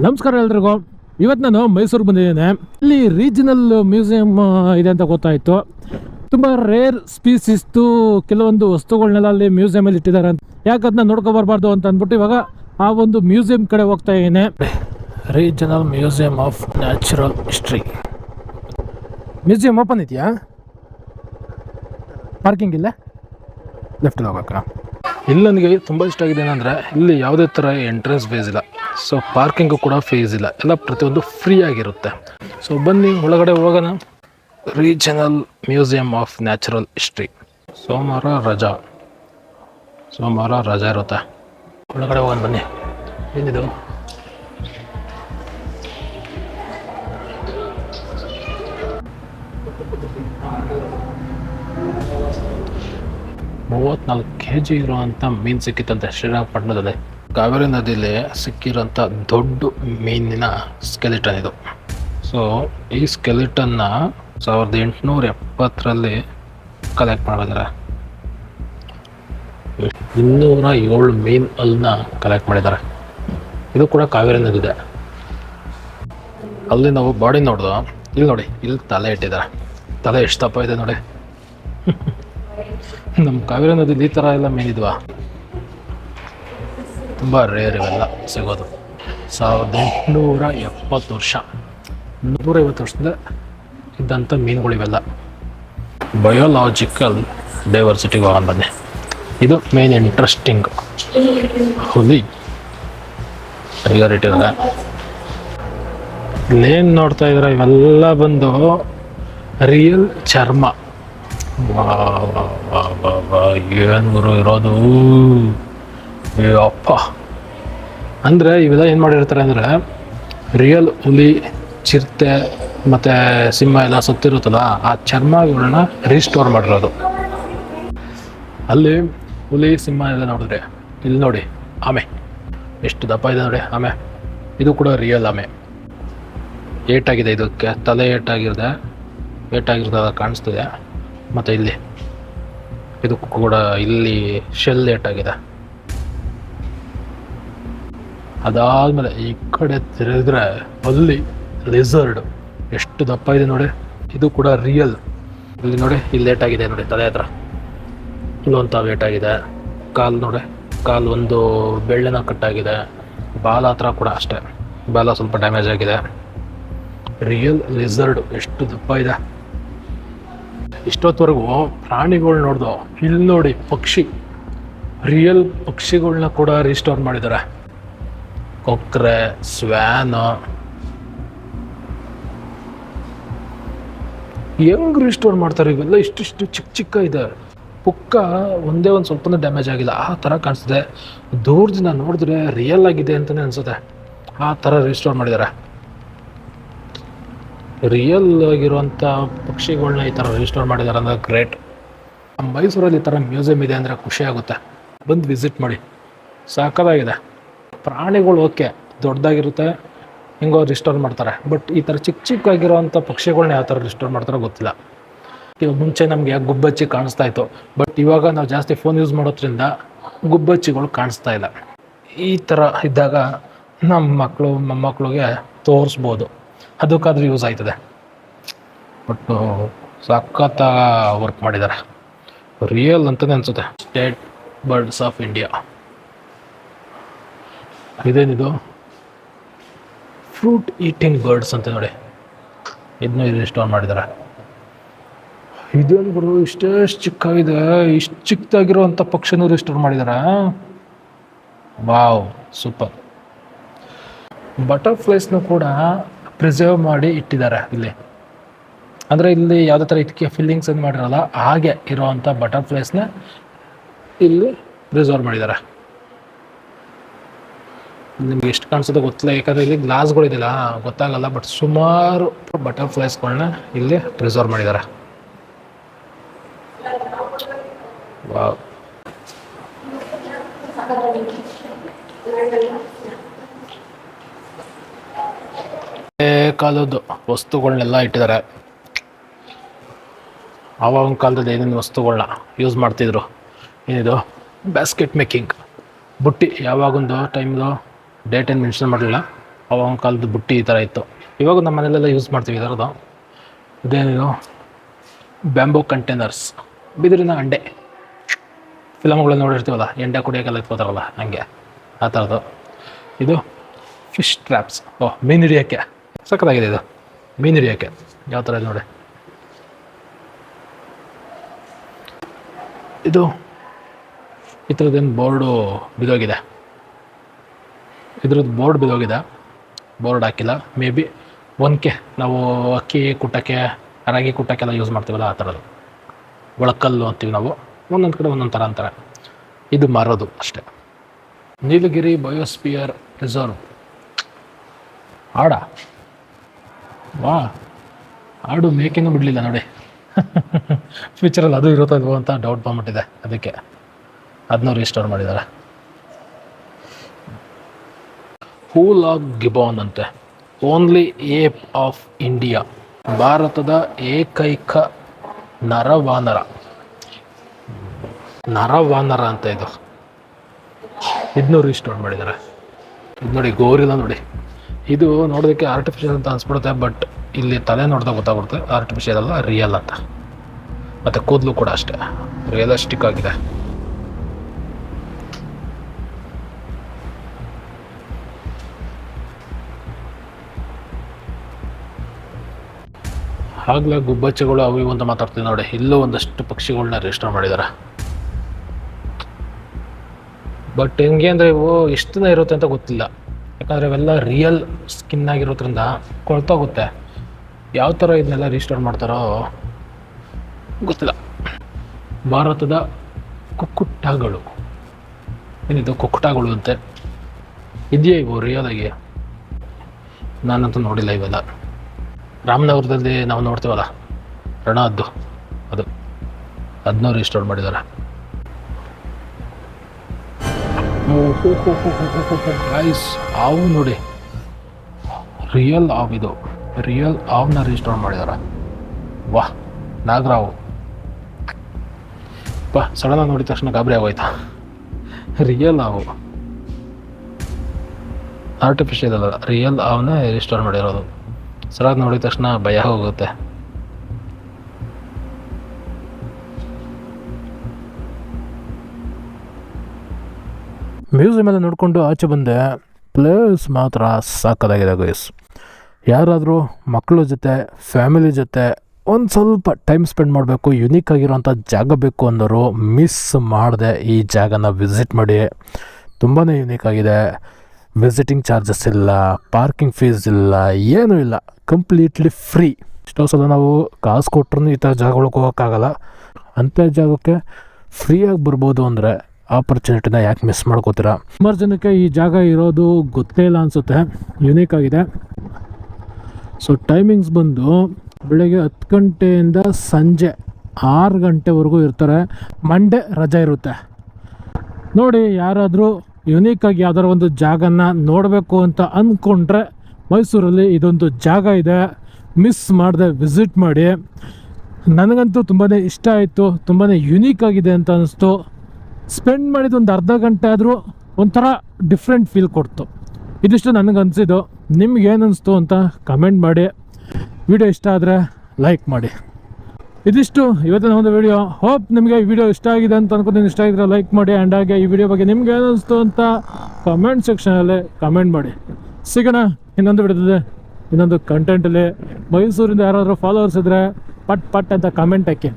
ನಮಸ್ಕಾರ ಎಲ್ರಿಗೂ. ಇವತ್ತು ನಾನು ಮೈಸೂರಿಗೆ ಬಂದಿದ್ದೇನೆ. ಇಲ್ಲಿ ರೀಜನಲ್ ಮ್ಯೂಸಿಯಂ ಇದೆ ಅಂತ ಗೊತ್ತಾಯಿತು. ತುಂಬ ರೇರ್ ಸ್ಪೀಸಿಸ್ದು ಕೆಲವೊಂದು ವಸ್ತುಗಳನ್ನೆಲ್ಲ ಅಲ್ಲಿ ಮ್ಯೂಸಿಯಮಲ್ಲಿ ಇಟ್ಟಿದ್ದಾರೆ ಅಂತ. ಯಾಕೆ ಅದನ್ನ ನೋಡ್ಕೊ ಬರಬಾರ್ದು ಅಂತ ಅಂದ್ಬಿಟ್ಟು ಇವಾಗ ಆ ಒಂದು ಮ್ಯೂಸಿಯಂ ಕಡೆ ಹೋಗ್ತಾ ಇದ್ದೇನೆ. Regional museum of natural history museum open ಇದೆಯಾ? ಪಾರ್ಕಿಂಗ್ ಇಲ್ಲ? ಲೆಫ್ಟ್ ಹೋಗ್ಬೇಕಾ. ಇಲ್ಲಿ ನನಗೆ ತುಂಬ ಇಷ್ಟ ಆಗಿದೆ ಏನಂದರೆ ಇಲ್ಲಿ ಯಾವುದೇ ಥರ ಎಂಟ್ರೆನ್ಸ್ ಬೇಸ್ ಇಲ್ಲ. ಸೊ ಪಾರ್ಕಿಂಗು ಕೂಡ ಫೀಸ್ ಇಲ್ಲ. ಎಲ್ಲ ಪ್ರತಿಯೊಂದು ಫ್ರೀ ಆಗಿರುತ್ತೆ. ಸೊ ಬನ್ನಿ, ಒಳಗಡೆ ಹೋಗೋಣ. Regional museum of natural history ಸೋಮವಾರ ರಜಾ. ಸೋಮವಾರ ರಜಾ ಇರುತ್ತೆ. ಒಳಗಡೆ ಹೋಗೋಣ ಬನ್ನಿ. ಏನಿದು? ಮೂವತ್ನಾಲ್ಕು ಕೆ ಜಿ ಇರುವಂಥ ಮೀನು ಸಿಕ್ಕಿತ್ತಂತೆ ಶ್ರೀರಂಗಪಟ್ಟಣದಲ್ಲಿ ಕಾವೇರಿ ನದಿಯಲ್ಲಿ ಸಿಕ್ಕಿರೋಂಥ ದೊಡ್ಡ ಮೀನಿನ ಸ್ಕೆಲಿಟನ್ ಇದು. ಸೊ ಈ ಸ್ಕೆಲಿಟನ್ನ ಸಾವಿರದ ಎಂಟುನೂರ ಎಪ್ಪತ್ತರಲ್ಲಿ ಕಲೆಕ್ಟ್ ಮಾಡಿದ್ದಾರೆ ಇನ್ನೂರ ಏಳು ಮೀನ್ ಅಲ್ಲಿನ ಕಲೆಕ್ಟ್ ಮಾಡಿದ್ದಾರೆ ಇದು ಕೂಡ ಕಾವೇರಿ ನದಿದೆ. ಅಲ್ಲಿ ನಾವು ಬಾಡಿ ನೋಡ್ದು, ಇಲ್ಲಿ ನೋಡಿ, ಇಲ್ಲಿ ತಲೆ ಇಟ್ಟಿದ್ದಾರೆ ತಲೆ ಎಷ್ಟು ದಪ್ಪ ಇದೆ ನೋಡಿ. ನಮ್ಮ ಕಾವೇರಿ ನದಿಲಿ ಈ ಥರ ಎಲ್ಲ ಮೀನಿದ್ವಾ? ತುಂಬ ರೇರ್ ಇವೆಲ್ಲ ಸಿಗೋದು. ಸಾವಿರದ ಎಂಟುನೂರ ಎಪ್ಪತ್ತು ವರ್ಷ. ನೂರೈವತ್ತು ವರ್ಷದಿಂದ ಇದ್ದಂಥ ಮೀನುಗಳಿವೆಲ್ಲ ಬಯೋಲಾಜಿಕಲ್ ಡೈವರ್ಸಿಟಿಗೆ ಹೋಗೋಣ ಬನ್ನಿ. ಇದು ಮೇನ್ ಇಂಟ್ರೆಸ್ಟಿಂಗ್ ಹುಲಿ. ಟೈಗರ್ ಇಟ್ಟಿದ್ದಾರೆ ಇಲ್ಲೇನು ನೋಡ್ತಾ ಇದ್ರೆ ಇವೆಲ್ಲ ಬಂದು ರಿಯಲ್ ಚರ್ಮ. ಏನು ಗುರು ಇರೋದು. ಅಪ್ಪ ಅಂದರೆ ಇವೆಲ್ಲ ಏನು ಮಾಡಿರ್ತಾರೆ ಅಂದರೆ ರಿಯಲ್ ಹುಲಿ, ಚಿರತೆ ಮತ್ತು ಸಿಂಹ ಎಲ್ಲ ಸತ್ತಿರುತ್ತಲ್ಲ, ಆ ಚರ್ಮಗಳನ್ನ ರೀಸ್ಟೋರ್ ಮಾಡಿರೋದು. ಅಲ್ಲಿ ಹುಲಿ, ಸಿಂಹ ಎಲ್ಲ ನೋಡಿದ್ರೆ, ಇಲ್ಲಿ ನೋಡಿ, ಆಮೆ. ಎಷ್ಟು ದಪ್ಪ ಇದೆ ನೋಡಿ, ಆಮೆ. ಇದು ಕೂಡ ರಿಯಲ್ ಆಮೆ. ಏಟಾಗಿದೆ ಇದಕ್ಕೆ, ತಲೆ ಏಟಾಗಿರದೆ, ಏಟಾಗಿರೋದ ಕಾಣಿಸ್ತಿದೆ. ಮತ್ತು ಇಲ್ಲಿ ಇದು ಕೂಡ ಇಲ್ಲಿ ಶೆಲ್ ಏಟಾಗಿದೆ. ಅದಾದ್ಮೇಲೆ ಈ ಕಡೆ ತಿರುಗಿದ್ರೆ ಅಲ್ಲಿ ಲಿಸರ್ಡ್. ಎಷ್ಟು ದಪ್ಪ ಇದೆ ನೋಡಿ. ಇದು ಕೂಡ ರಿಯಲ್ ಇಲ್ಲಿ ನೋಡಿ, ಇಲ್ಲಿ ಆಗಿದೆ ನೋಡಿ, ತಲೆ ಹತ್ರ. ವೇಟ್ ಆಗಿದೆ. ಕಾಲು ನೋಡಿ, ಕಾಲು ಒಂದು ಬೆಳ್ಳೆನ ಕಟ್ಟಾಗಿದೆ. ಬಾಲ ಹತ್ರ ಕೂಡ ಅಷ್ಟೇ. ಬಾಲ ಸ್ವಲ್ಪ ಡ್ಯಾಮೇಜ್ ಆಗಿದೆ. ರಿಯಲ್ ಲಿಸರ್ಡ್ ಎಷ್ಟು ದಪ್ಪ ಇದೆ. ಇಷ್ಟೊತ್ತವರೆಗೂ ಪ್ರಾಣಿಗಳು ನೋಡ್ದು, ಇಲ್ಲಿ ನೋಡಿ ಪಕ್ಷಿ. ರಿಯಲ್ ಪಕ್ಷಿಗಳನ್ನ ಕೂಡ ರಿಸ್ಟೋರ್ ಮಾಡಿದ್ದಾರೆ. ಕೊಕ್ರೆ ಸ್ವ್ಯಾನು ಹೆಂಗ್ ರಿಸ್ಟೋರ್ ಮಾಡ್ತಾರೆ? ಇವೆಲ್ಲ ಇಷ್ಟಿಷ್ಟು ಚಿಕ್ಕ ಚಿಕ್ಕ ಇದೆ. ಪುಕ್ಕ ಒಂದೇ ಒಂದು ಸ್ವಲ್ಪನೂ ಡ್ಯಾಮೇಜ್ ಆಗಿಲ್ಲ. ಆ ಥರ ಕಾಣಿಸ್ತಿದೆ. ದೂರದಿಂದ ನೋಡಿದ್ರೆ ರಿಯಲ್ ಆಗಿದೆ ಅಂತಲೇ ಅನಿಸುತ್ತೆ. ಆ ಥರ ರಿಸ್ಟೋರ್ ಮಾಡಿದ್ದಾರೆ ರಿಯಲ್ ಆಗಿರುವಂಥ ಪಕ್ಷಿಗಳನ್ನ ಈ ಥರ ರಿಸ್ಟೋರ್ ಮಾಡಿದ್ದಾರೆ ಅಂದರೆ ಗ್ರೇಟ್ ಮೈಸೂರಲ್ಲಿ ಈ ಥರ ಮ್ಯೂಸಿಯಂ ಇದೆ ಅಂದರೆ ಖುಷಿ ಆಗುತ್ತೆ. ಬಂದು ವಿಸಿಟ್ ಮಾಡಿ. ಸಾಕದಾಗಿದೆ ಪ್ರಾಣಿಗಳು ಓಕೆ, ದೊಡ್ಡದಾಗಿರುತ್ತೆ, ಹಿಂಗೋ ರಿಸ್ಟೋರ್ ಮಾಡ್ತಾರೆ. ಬಟ್ ಈ ಥರ ಚಿಕ್ಕ ಚಿಕ್ಕಾಗಿರುವಂಥ ಪಕ್ಷಿಗಳನ್ನ ಯಾವ ಥರ ರಿಸ್ಟೋರ್ ಮಾಡ್ತಾರೋ ಗೊತ್ತಿಲ್ಲ. ಇವಾಗ ಮುಂಚೆ ನಮಗೆ ಗುಬ್ಬಚ್ಚಿ ಕಾಣಿಸ್ತಾ ಇತ್ತು? ಬಟ್ ಇವಾಗ ನಾವು ಜಾಸ್ತಿ ಫೋನ್ ಯೂಸ್ ಮಾಡೋದ್ರಿಂದ ಗುಬ್ಬಚ್ಚಿಗಳು ಕಾಣಿಸ್ತಾ ಇಲ್ಲ. ಈ ಥರ ಇದ್ದಾಗ ನಮ್ಮ ಮಕ್ಕಳು ಮೊಮ್ಮಕ್ಕಳಿಗೆ ತೋರಿಸ್ಬೋದು. ಅದಕ್ಕಾದ್ರೂ ಯೂಸ್ ಆಯ್ತದೆ. ಬಟ್ ಸಖತ್ತ ವರ್ಕ್ ಮಾಡಿದ್ದಾರೆ. ರಿಯಲ್ ಅಂತಲೇ ಅನಿಸುತ್ತೆ. ಸ್ಟೇಟ್ ಬರ್ಡ್ಸ್ ಆಫ್ ಇಂಡಿಯಾ ಇದೇನಿದು? ಫ್ರೂಟ್ ಈಟಿಂಗ್ ಬರ್ಡ್ಸ್ ಅಂತ ನೋಡಿ. ಇದನ್ನು ಇದು ಸ್ಟೋರ್ ಮಾಡಿದ್ದಾರೆ ಇದೇನು ಗುರು, ಇಷ್ಟೇ ಚಿಕ್ಕಾಗಿದೆ ಇಷ್ಟು ಚಿಕ್ಕದಾಗಿರುವಂಥ ಪಕ್ಷಿನೂ ರಿಸ್ಟೋರ್ ಮಾಡಿದ್ದಾರೆ ವಾವ್ ಸೂಪರ್ ಬಟರ್ಫ್ಲೈಸ್ನು ಕೂಡ ಪ್ರಿಸರ್ವ್ ಮಾಡಿ ಇಟ್ಟಿದ್ದಾರೆ ಇಲ್ಲಿ. ಅಂದರೆ ಇಲ್ಲಿ ಯಾವುದೇ ಥರ ಇದಕ್ಕೆ ಫಿಲ್ಲಿಂಗ್ಸ್ ಏನು ಮಾಡಿರಲ್ಲ, ಹಾಗೆ ಇರೋವಂಥ ಬಟರ್ಫ್ಲೈಸ್ನ ಇಲ್ಲಿ ಪ್ರಿಸರ್ವ್ ಮಾಡಿದ್ದಾರೆ ನಿಮ್ಗೆ ಎಷ್ಟು ಕಾಣಿಸುತ್ತೆ ಗೊತ್ತಿಲ್ಲ, ಯಾಕಂದರೆ ಇಲ್ಲಿ ಗ್ಲಾಸ್ಗಳಿದೆಯಲ್ಲ ಗೊತ್ತಾಗಲ್ಲ ಬಟ್ ಸುಮಾರು ಬಟರ್ಫ್ಲೈಸ್ಗಳನ್ನ ಇಲ್ಲಿ ಪ್ರಿಸರ್ವ್ ಮಾಡಿದ್ದಾರೆ. ವಾವ್ ಕಾಲದ್ದು ವಸ್ತುಗಳನ್ನೆಲ್ಲ ಇಟ್ಟಿದ್ದಾರೆ. ಆವಾಗಿನ ಕಾಲದಲ್ಲಿ ಏನೇನು ವಸ್ತುಗಳನ್ನ ಯೂಸ್ ಮಾಡ್ತಿದ್ರು? ಏನಿದು? ಬ್ಯಾಸ್ಕೆಟ್ ಮೇಕಿಂಗ್ ಬುಟ್ಟಿ ಯಾವಾಗೊಂದು ಟೈಮ್ದು ಡೇಟ್ ಏನು ಮೆನ್ಷನ್ ಮಾಡಲಿಲ್ಲ. ಅವಾಗ ಕಾಲದ ಬುಟ್ಟಿ ಈ ಥರ ಇತ್ತು. ಇವಾಗ ನಮ್ಮ ಮನೆಯಲ್ಲೆಲ್ಲ ಯೂಸ್ ಮಾಡ್ತೀವಿ ಥರದ್ದು ಇದೇನಿದು? ಬ್ಯಾಂಬೋ ಕಂಟೈನರ್ಸ್ ಬಿದಿರಿನ ಅಂಡೆ. ಫಿಲಮ್ಗಳು ನೋಡಿರ್ತೀವಲ್ಲ, ಎಂಡೆ ಕುಡಿಯೋಕೆಲ್ಲ ಇಟ್ಕೋತಾರಲ್ಲ, ಹಂಗೆ. ಆ ಥರದ್ದು ಇದು ಫಿಶ್ ಟ್ರ್ಯಾಪ್ಸ್ ಓ, ಮೀನು ಹಿಡಿಯೋಕ್ಕೆ. ಸಕ್ಕತ್ತಾಗಿದೆ ಇದು. ಮೀನು ಹಿಡಿಯೋಕ್ಕೆ. ಯಾವ ಥರ ಇದೆ ನೋಡಿ. ಇದು ಈ ಥರದ್ದೇನು ಬೋರ್ಡು ಬಿದೋಗಿದೆ ಇದ್ರದ್ದು ಬೋರ್ಡ್ ಬಿದ್ದೋಗಿದೆ. ಬೋರ್ಡ್ ಹಾಕಿಲ್ಲ. ಮೇ ಬಿ ಒನ್ಕೆ ನಾವು ಅಕ್ಕಿ ಕುಟ್ಟಕ್ಕೆ, ರಾಗಿ ಕುಟ್ಟಕ್ಕೆಲ್ಲ ಯೂಸ್ ಮಾಡ್ತೀವಲ್ಲ ಆ ಥರದ್ದು. ಒಳಕಲ್ಲು ಅಂತೀವಿ ನಾವು. ಒಂದೊಂದು ಕಡೆ ಒಂದೊಂದು ಥರ ಅಂತಾರೆ. ಇದು ಮರದು ಅಷ್ಟೇ. ನೀಲಗಿರಿ ಬಯೋಸ್ಪಿಯರ್ ರಿಸರ್ವ್ ಆಡ. ವಾ. ಆಡು ಮೇಕೆನೂ ಬಿಡಲಿಲ್ಲ ನೋಡಿ. ಫ್ಯೂಚರಲ್ಲಿ ಅದು ಇರುತ್ತೋ ಅಂತ ಡೌಟ್ ಬಂದ್ಬಿಟ್ಟಿದೆ ಅದಕ್ಕೆ. ಅದನ್ನ ರಿಸ್ಟೋರ್ ಮಾಡಿದ್ದಾರೆ. ಹೂಲ್ ಆಫ್ ಗಿಬಾನ್ ಅಂತೆ ಓನ್ಲಿ ಏಪ್ ಆಫ್ ಇಂಡಿಯಾ ಭಾರತದ ಏಕೈಕ ನರವಾನರ. ನರವಾನರ ಅಂತ ಇದು. ಇದನ್ನೂ ರಿಸ್ಟೋರ್ ಮಾಡಿದ್ದಾರೆ ಇದು ನೋಡಿ ಗೋರಿಲ್ಲ ನೋಡಿ. ಇದು ನೋಡೋದಕ್ಕೆ ಆರ್ಟಿಫಿಷಿಯಲ್ ಅಂತ ಅನ್ಸ್ಬಿಡುತ್ತೆ ಬಟ್ ಇಲ್ಲಿ ತಲೆ ನೋಡಿದಾಗ ಗೊತ್ತಾಗ್ಬಿಡುತ್ತೆ. ಆರ್ಟಿಫಿಷಿಯಲ್ ಅಲ್ಲ ರಿಯಲ್ ಅಂತ. ಮತ್ತು ಕೂದಲು ಕೂಡ ಅಷ್ಟೇ. ರಿಯಲಿಸ್ಟಿಕ್ ಆಗಿದೆ. ಆಗ್ಲೇ ಗುಬ್ಬಚ್ಚೆಗಳು ಅವು ಇವು ಅಂತ ಮಾತಾಡ್ತೀವಿ ನೋಡಿ. ಇಲ್ಲೂ ಒಂದಷ್ಟು ಪಕ್ಷಿಗಳನ್ನ ರಿಜಿಸ್ಟರ್ ಮಾಡಿದ್ದಾರೆ ಬಟ್ ಹೆಂಗೆ ಅಂದರೆ ಇವು ಎಷ್ಟು ದಿನ ಇರುತ್ತೆ ಅಂತ ಗೊತ್ತಿಲ್ಲ. ಯಾಕಂದರೆ ಇವೆಲ್ಲ ರಿಯಲ್ ಸ್ಕಿನ್ ಆಗಿರೋದ್ರಿಂದ ಕೊಳ್ತೋಗುತ್ತೆ ಯಾವ ಥರ ಇದನ್ನೆಲ್ಲ ರಿಜಿಸ್ಟರ್ ಮಾಡ್ತಾರೋ ಗೊತ್ತಿಲ್ಲ. ಭಾರತದ ಕುಕ್ಕುಟಗಳು. ಏನಿದು ಕುಕ್ಕುಟಗಳು ಅಂತೆ. ಇದೆಯಾ ಇವು ರಿಯಲ್ ಆಗಿ? ನಾನಂತೂ ನೋಡಿಲ್ಲ ಇವೆಲ್ಲ. ರಾಮನಗರದಲ್ಲಿ ನಾವು ನೋಡ್ತೀವಲ್ಲ ರಣದ್ದು ಅದು ಅದನ್ನೂ ರಿಸ್ಟೋರ್ ಮಾಡಿದ್ದಾರೆ. ಗೈಸ್ ಹಾವು ನೋಡಿ. ರಿಯಲ್ ಆವ್ ಇದು. ರಿಯಲ್ ಹಾವನ್ನ ರಿಜಿಸ್ಟರ್ ಮಾಡಿದಾರ ವಾಹ್, ನಾಗರಾವು. ಬಾ ಸಡನ್ನಾಗಿ ನೋಡಿದ ತಕ್ಷಣ ಗಾಬರಿ ಆಗೋಯ್ತಾ? ರಿಯಲ್ ಹಾವು. ಆರ್ಟಿಫಿಷಿಯಲ್ ಅಲ್ಲ ರಿಯಲ್ ಆವ್ನ ರಿಜಿಸ್ಟರ್ ಮಾಡಿರೋದು. ಸಡನ್ನಾಗಿ ನೋಡಿದ ತಕ್ಷಣ ಭಯ ಹೋಗುತ್ತೆ. ಮ್ಯೂಸಿಯಮ್ ಎಲ್ಲ ನೋಡಿಕೊಂಡು ಆಚೆ ಬಂದೆ. ಪ್ಲೇಸ್ ಮಾತ್ರ ಸಾಕದಾಗಿದೆ ಗೈಸ್ ಯಾರಾದರೂ ಮಕ್ಕಳ ಜೊತೆ ಫ್ಯಾಮಿಲಿ ಜೊತೆ ಒಂದು ಸ್ವಲ್ಪ ಟೈಮ್ ಸ್ಪೆಂಡ್ ಮಾಡಬೇಕು ಯುನೀಕ್ ಆಗಿರೋಂಥ ಜಾಗ ಬೇಕು ಅಂದರು ಮಿಸ್ ಮಾಡಿದೆ ಈ ಜಾಗನ ವಿಸಿಟ್ ಮಾಡಿ. ತುಂಬಾ ಯುನೀಕ್ ಆಗಿದೆ. ವಿಸಿಟಿಂಗ್ ಚಾರ್ಜಸ್ ಇಲ್ಲ ಪಾರ್ಕಿಂಗ್ ಫೀಸ್ ಇಲ್ಲ, ಏನೂ ಇಲ್ಲ. ಕಂಪ್ಲೀಟ್ಲಿ ಫ್ರೀ ಎಷ್ಟೋ ಸಲ ನಾವು ಕಾಸು ಕೊಟ್ರೂ ಈ ಥರ ಜಾಗಗಳಿಗೆ ಹೋಗೋಕ್ಕಾಗಲ್ಲ. ಅಂಥ ಜಾಗಕ್ಕೆ ಫ್ರೀಯಾಗಿ ಬರ್ಬೋದು ಅಂದರೆ ಆಪರ್ಚುನಿಟಿನ ಯಾಕೆ ಮಿಸ್ ಮಾಡ್ಕೋತೀರಾ? ಸುಮಾರು ಜನಕ್ಕೆ ಈ ಜಾಗ ಇರೋದು ಗೊತ್ತೇ ಇಲ್ಲ ಅನಿಸುತ್ತೆ. ಯುನೀಕ್ ಆಗಿದೆ. ಸೊ ಟೈಮಿಂಗ್ಸ್ ಬಂದು ಬೆಳಗ್ಗೆ ಹತ್ತು ಗಂಟೆಯಿಂದ ಸಂಜೆ ಆರು ಗಂಟೆವರೆಗೂ ಇರ್ತಾರೆ. ಮಂಡೇ ರಜೆ ಇರುತ್ತೆ. ನೋಡಿ, ಯಾರಾದರೂ ಯುನೀಕಾಗಿ ಯಾವ್ದಾರು ಒಂದು ಜಾಗನ ನೋಡಬೇಕು ಅಂತ ಅಂದ್ಕೊಂಡ್ರೆ ಮೈಸೂರಲ್ಲಿ ಇದೊಂದು ಜಾಗ ಇದೆ. ಮಿಸ್ ಮಾಡದೆ ವಿಸಿಟ್ ಮಾಡಿ. ನನಗಂತೂ ತುಂಬಾ ಇಷ್ಟ ಆಯಿತು ತುಂಬಾ ಯುನೀಕ್ ಆಗಿದೆ ಅಂತ ಅನ್ನಿಸ್ತು ಸ್ಪೆಂಡ್ ಮಾಡಿದ ಒಂದು ಅರ್ಧ ಗಂಟೆ ಆದರೂ ಒಂಥರ ಡಿಫ್ರೆಂಟ್ ಫೀಲ್ ಕೊಡ್ತು. ಇದಿಷ್ಟು ನನಗೆ ನಿಮ್ಗೆ ಏನು ಅನ್ನಿಸ್ತು ಅಂತ ಕಮೆಂಟ್ ಮಾಡಿ. ವಿಡಿಯೋ ಇಷ್ಟ ಆದರೆ ಲೈಕ್ ಮಾಡಿ. ಇದಿಷ್ಟು ಇವತ್ತಿನ ಒಂದು ವಿಡಿಯೋ ಹೋಪ್ ನಿಮಗೆ ಈ ವಿಡಿಯೋ ಇಷ್ಟ ಆಗಿದೆ ಅಂತ ಅನ್ಕೋತೀನಿ. ಇಷ್ಟ ಆಗಿದ್ರೆ ಲೈಕ್ ಮಾಡಿ ಆ್ಯಂಡ್ ಹಾಗೆ ಈ ವಿಡಿಯೋ ಬಗ್ಗೆ ನಿಮ್ಗೆ ಏನಿಸ್ತು ಅಂತ ಕಮೆಂಟ್ ಸೆಕ್ಷನಲ್ಲಿ ಕಮೆಂಟ್ ಮಾಡಿ. ಸಿಗೋಣ, ಇನ್ನೊಂದು ಬಿಡ್ತದೆ ಇನ್ನೊಂದು ಕಂಟೆಂಟಲ್ಲಿ ಮೈಸೂರಿಂದ ಯಾರಾದರೂ ಫಾಲೋವರ್ಸ್ ಇದ್ದರೆ ಪಟ್ ಪಟ್ ಅಂತ ಕಮೆಂಟ್ ಹಾಕಿ.